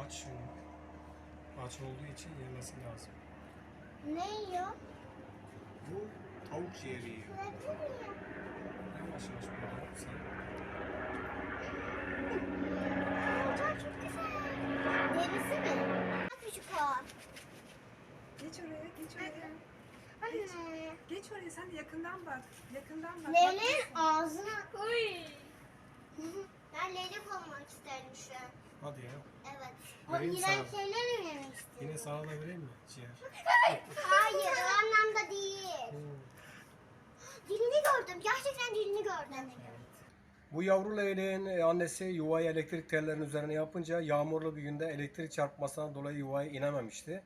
Aç şunu. Aç olduğu için yemesi lazım. Ne yiyor? Bu tavuk ciğeri yiyor. Yavaş yavaş böyle sen. Hocam çok güzel. Derisi mi? Küçük o. Geç oraya, geç oraya. Anne. Geç oraya sen de yakından bak. Yakından bak. Leyleğin ağzına. Uy. ben leylek olmak isterdim şu an. Hadi ya. Vereyim iğrenç sana. şeyler mi yemek istiyorum? Yine sana da vereyim mi ciğer? Hayır o anlamda değil. Hmm. Dilini gördüm. Gerçekten dilini gördüm. Bu yavru leyleğin e, annesi yuvayı elektrik tellerinin üzerine yapınca yağmurlu bir günde elektrik çarpmasından dolayı yuvaya inememişti.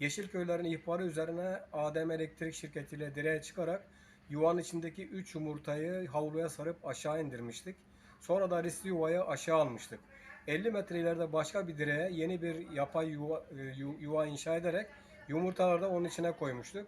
Yeşilköylerin ihbarı üzerine Adem Elektrik şirketiyle direğe çıkarak yuvanın içindeki 3 yumurtayı havluya sarıp aşağı indirmiştik. Sonra da riskli yuvayı aşağı almıştık. 50 metre ileride başka bir direğe yeni bir yapay yuva, e, yu- yuva inşa ederek yumurtaları da onun içine koymuştuk.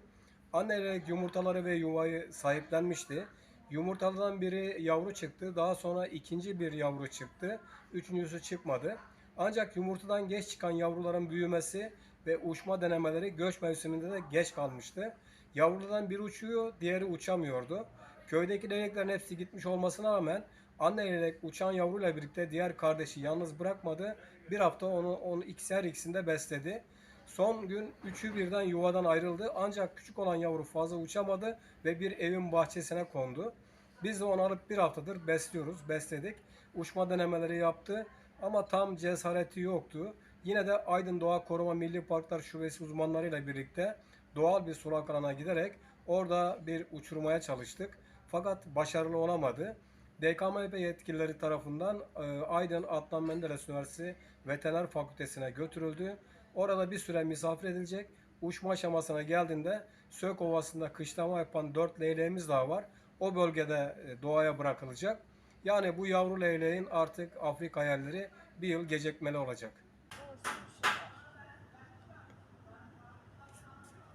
Anne leylek yumurtaları ve yuvayı sahiplenmişti. Yumurtalardan biri yavru çıktı. Daha sonra ikinci bir yavru çıktı. Üçüncüsü çıkmadı. Ancak yumurtadan geç çıkan yavruların büyümesi ve uçma denemeleri göç mevsiminde de geç kalmıştı. Yavrulardan biri uçuyor, diğeri uçamıyordu. Köydeki leyleklerin hepsi gitmiş olmasına rağmen anne leylek uçan yavruyla birlikte diğer kardeşi yalnız bırakmadı. Bir hafta onu, onu ikisi her ikisini de besledi. Son gün üçü birden yuvadan ayrıldı ancak küçük olan yavru fazla uçamadı ve bir evin bahçesine kondu. Biz de onu alıp bir haftadır besliyoruz, besledik. Uçma denemeleri yaptı ama tam cesareti yoktu. Yine de Aydın Doğa Koruma Milli Parklar Şubesi uzmanlarıyla birlikte doğal bir sulak alana giderek orada bir uçurmaya çalıştık. Fakat başarılı olamadı. DKMP yetkilileri tarafından e, Aydın Adnan Menderes Üniversitesi Veteriner Fakültesine götürüldü. Orada bir süre misafir edilecek. Uçma aşamasına geldiğinde Sök Ovası'nda kışlama yapan 4 leyleğimiz daha var. O bölgede e, doğaya bırakılacak. Yani bu yavru leyleğin artık Afrika hayalleri bir yıl gecikmeli olacak.